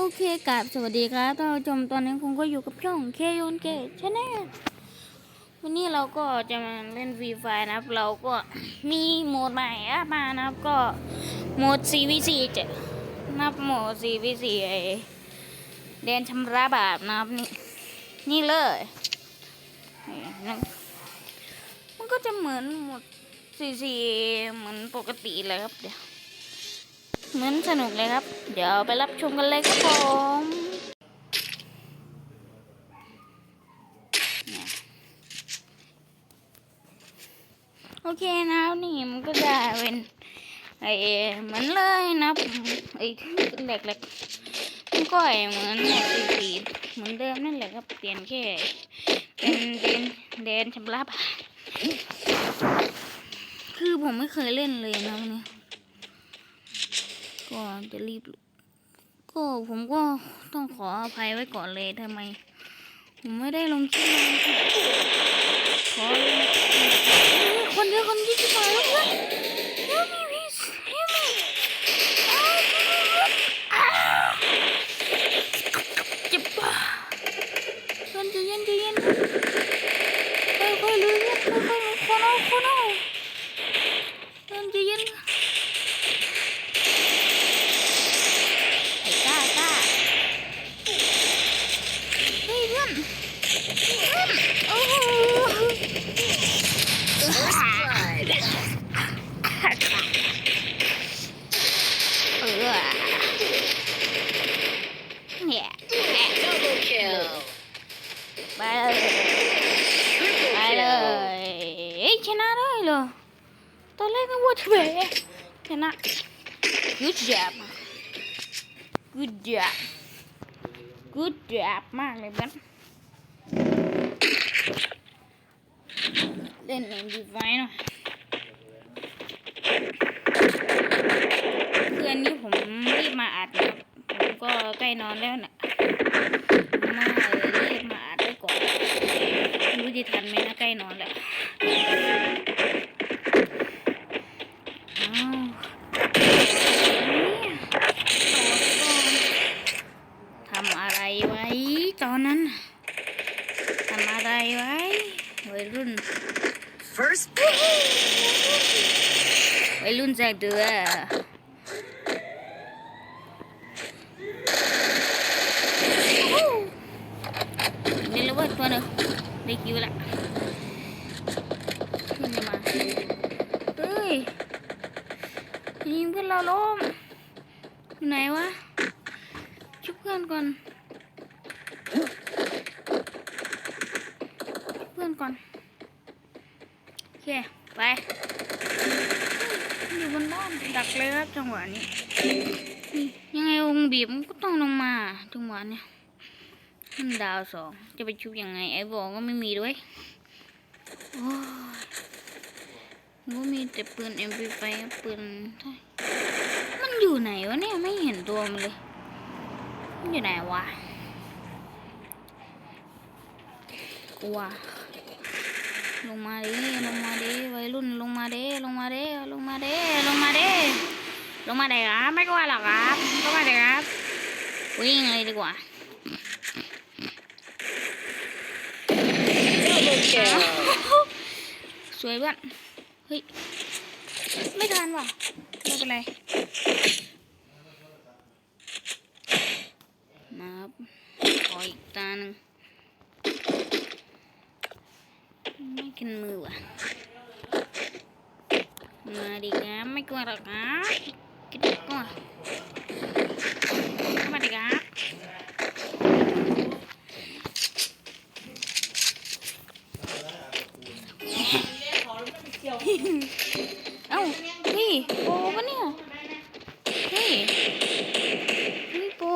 โอเคกับสวัสดีครับท่านผู้ชมตอนนี้คุณก็อยู่กับช่องเคยนเกชแนลวันนี้เราก็จะมาเล่นฟรีไฟนะครับ เราก็มีโหมดใหม่มานะครับ ก็โหมด CVC จะนับโหมด CVC ไอเดนชำระบาปนะครับนี่นี่เลยมันก็จะเหมือนโหมด CC เหมือนปกติเลยครับเดี๋ยว เหมือนสนุกเลยครับ เดี๋ยวไปรับชมกันเลยครับผมโอเคนะนี่มันก็จะเป็นไอ้เหมือนเลยนะไอ้เหล็กเหล็กๆมันก็ไอ้เหมือนแม็กซีซีเหมือนเดิมนั่นแหละครับเปลี่ยนแค่เป็นเดนเดนชำระบาปคือผมไม่เคยเล่นเลยนะวันนี้ ก็จะรีบ ก็ผมก็ต้องขออภัยไว้ก่อนเลยทำไม ผมไม่ได้ลงคลิปนานขอคนเดียวคนที่จะมาแล้วเพื่อน Help me please Help me อ้าวเจ็บปะเพื่อนใจเย็นใจเย็นค่อยๆลุยเพื่อนค่อยๆคนเอาคนเอาเพื่อนใจเย็น ไอ้ก้าก้าเฮ้ยเพื่อนเพื่อนโอ้โหเออเนี่ย Double kill. ไปเลยไปเล Triple ยเอ้ยชนะได้เหรอตอนแรกนึกว่าจะแพ้ ชนะ good job good job good job มากเลยเพื่อนเล่นเอ็มดีไฟหน่อยคืนนี้ผมรีบมาอัดนะผมก็ใกล้นอนแล้วนะมาเลยรีบมาอัดไว้ก่อนรู้จะทันไหมนะใกล้นอนแล้วอ้าวเนี่ยโตก่อนทำอะไรไว้ตอนนั้นน่ะ ทำอะไรไว้วัยรุ่น First วัยรุ่นแจกเดือ ค ไป อยู่บนบ้านดักเลยครับจังหวะนี้ ยังไงวงบีบมันก็ต้องลงมาจังหวะเนี้ยขึ้นดาวสองจะไปชุบยังไง ไอ้บอกก็ไม่มีด้วย โอ้ยก็มีแต่ปืน MP5 ครับปืนมันอยู่ไหนวะเนี่ยไม่เห็นตัวมันเลย มันอยู่ไหนวะกลัว ลงมาดิลงมาดิวัยรุ่นลงมาดิลงมาดิลงมาดิลงมาดิลงมาดิครับไม่กลัวหรอกครับก็มาดิครับวิ่งเลยดีกว่าสวยเพื่อนเฮ้ยไม่ทันว่ะไม่เป็นไรมาครับขออีกตาหนึ่งไม่ กินมือว่ะมาดิครับไม่กลัวหรอกครับกินกลัวมาดิครับเอ้าพี่โปปะเนี่ยเฮ้ยเฮ้ยโป้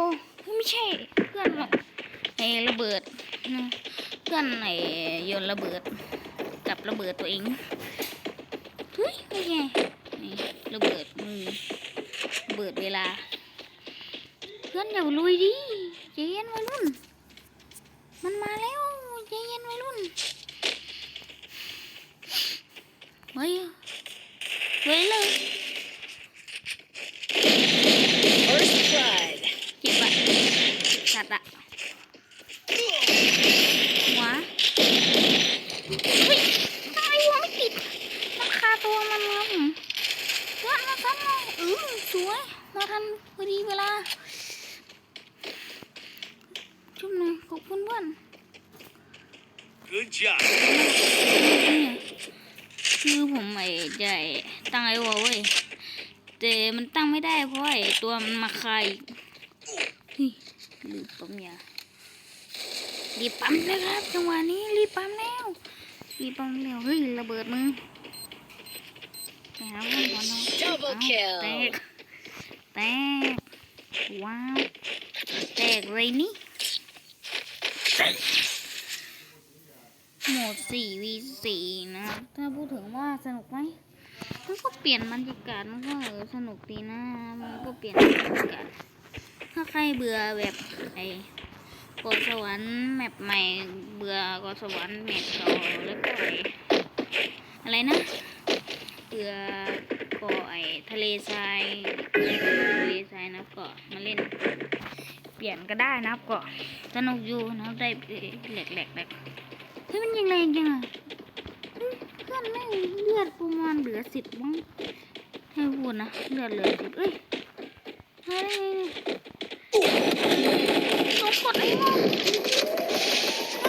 ไม่ใช่เพื่อนหรอกไอ้ระเบิดเพื่อนไอ้โยนระเบิด ระเบิดตัวเองเฮ้ยไม่ใช่ระเบิดมือระเบิดเวลา เพื่อนอย่าลุยดิใจเย็นวัยรุ่น มันมาแล้วใจเย็นวัยรุ่นเฮ้ยเฮ้ยเลย First blood. เจ็บอะ อะหัวเฮ้ยทำไมหัวไม่ติดมันคาตัวมันครับผมเพื่อนมาทำหน่อยเออ สวยมาทันพอดีเวลาจุ่มหน่อยขอบคุณเพื่อน Good job. คือผมไอ้ใจตั้งไอ้วอเว้ยแต่มันตั้งไม่ได้เพราะไอ้ตัวมันมาคายเฮ้ยลืมปั๊มยารีบปั๊มเลยครับจังหวะนี้รีบปั๊มแล้วรีบปั๊มแล้วเฮ้ยระเบิดมือไปหาเพื่อนก่อนเนาะ Double kill แตก ว้าว แตกเลยนี่โหมด 4 v 4 นะครับถ้าพูดถึงว่าสนุกไหมมันก็เปลี่ยนบรรยากาศมันก็เออสนุกดีนะ มันก็เปลี่ยนบรรยากาศ ถ้าใครเบื่อแบบไอ้กดสวรรค์แมปใหม่ เบื่อกดสวรรค์แมปเก่าแล้วก็ไอ้อะไรนะ เบื่อ ก็ไอ้ทะเลทรายทะเลทรายนะก็มาเล่น เปลี่ยนก็ได้นะครับก็สนุกอยู่นะได้แหลกแหลกแหลกเฮ้ยมันยิงแรงจังอะเฮ้ยเพื่อนแม่งเลือดประมาณเหลือสิบมั้งให้พูดนะเลือดเหลือสิบเอ้ยเฮ้ยต้องกดไอ้โม่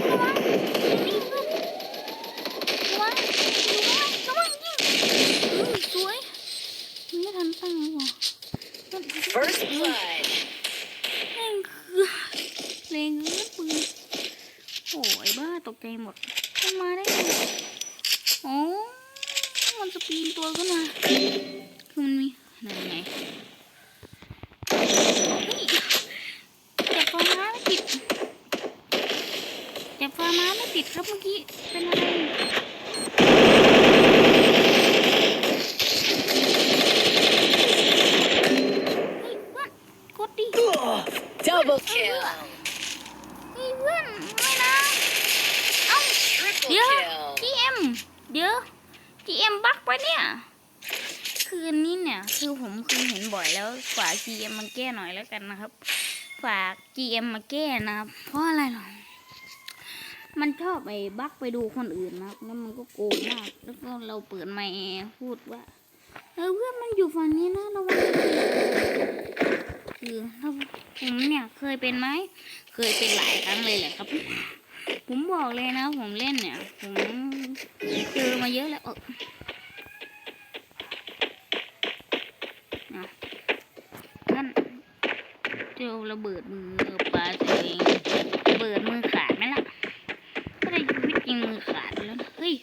ระวังนี่เพื่อนระวังระวังระวังยิงเฮ้ยสวยไมันตั้งเลยว่ะ First blood. แม่งคือแรงเลือปืนโอ้ยบ้าตกใจหมดมันมาได้ไงโอ้มันสปีนตัวขึ้นมาคือมันมีนั่นไงเฮ้ยจับฟ้าม้าไม่ติดจับฟ้าม้าไม่ติดครับเมื่อกี้เป็นอะไรเฮ้ยเพื่อนกดดิ Double kill. เฮ้ยเพื่อนไม่นะ เอ้า Triple เดี๋ยว kill. GM เดี๋ยว GM บักไปเนี่ย คืนนี้ เนี่ยคือผมเคยเห็นบ่อยแล้วฝาก GM มาแก้หน่อยแล้วกันนะครับ ฝาก GM มาแก้นะครับ เพราะอะไรหรอมันชอบไปบักไปดูคนอื่นนะครับแล้วมันก็โกงมาก แล้วก็เราเปิดไมค์พูดว่าเออเพื่อนมันอยู่ฝั่งนี้นะระวังคือถ้าผมเนี่ยเคยเป็นไหมเคยเป็นหลายครั้งเลยแหละครับ ผมบอกเลยนะ ผมเล่นเนี่ย ผมเจอมาเยอะแล้ว จอระเบิดมือปลาตัวเองระเบิดมือขาดไหมล่ะก็ได้ชีวิตจริงมือขาดแล้วเฮ้ย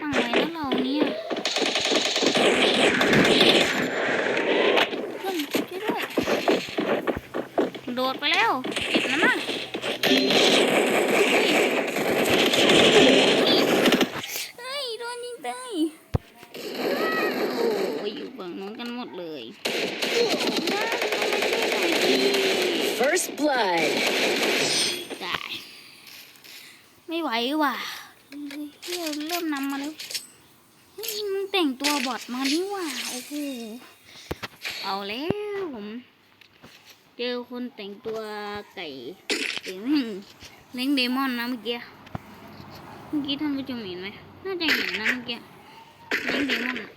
ตั้งไว้แล้วเราเนี่ยเพื่อนช่วยด้วย โดดไปแล้วเก็บนะมั่งเฮ้ย โดนยิงตายโอ้ยอยู่ฝั่งนู้นกันหมดเลย First blood. ตาย ไม่ไหวว่ะเฮ้ยเริ่มนำมาแล้วเฮ้ยมันแต่งตัวบอ ดมานี่ว่ะโอ้โหเอาแล้วผม เจอคนแต่งตัวไก่เก่งเล้งเดมอนนะเมื่อกี้เมื่อกี้ท่านผู้ชมเห็นไหมน่าจะเห็นนะเมื่อกี้เล้งเดมอนอะ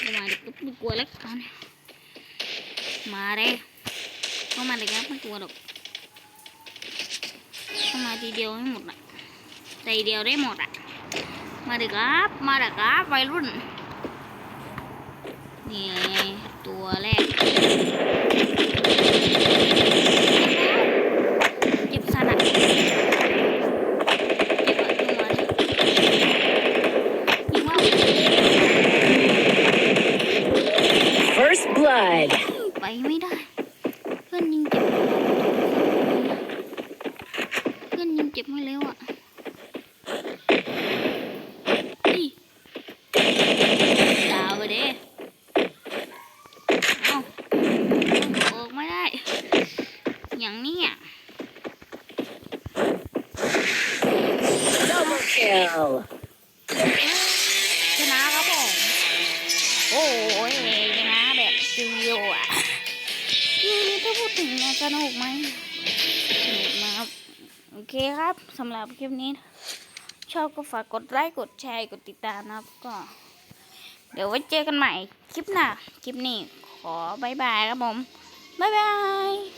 เอามาดิก็ไม่กลัวแล้วตอนนี้มาเลยเข้ามาเลยครับไม่กลัวหรอกเข้ามาทีเดียวให้หมดอะใจเดียวได้หมดอะ มาเลยครับ มาเลยครับวัยรุ่น นี่ตัวแรก สนุกไหมสนุกนะครับโอเคครับสำหรับคลิปนี้ ชอบก็ฝากกดไลค์กดแชร์กดติดตามนะครับก็ เดี๋ยวไว้เจอกันใหม่ คลิปหน้าคลิปนี้ขอบายบายครับผมบายบาย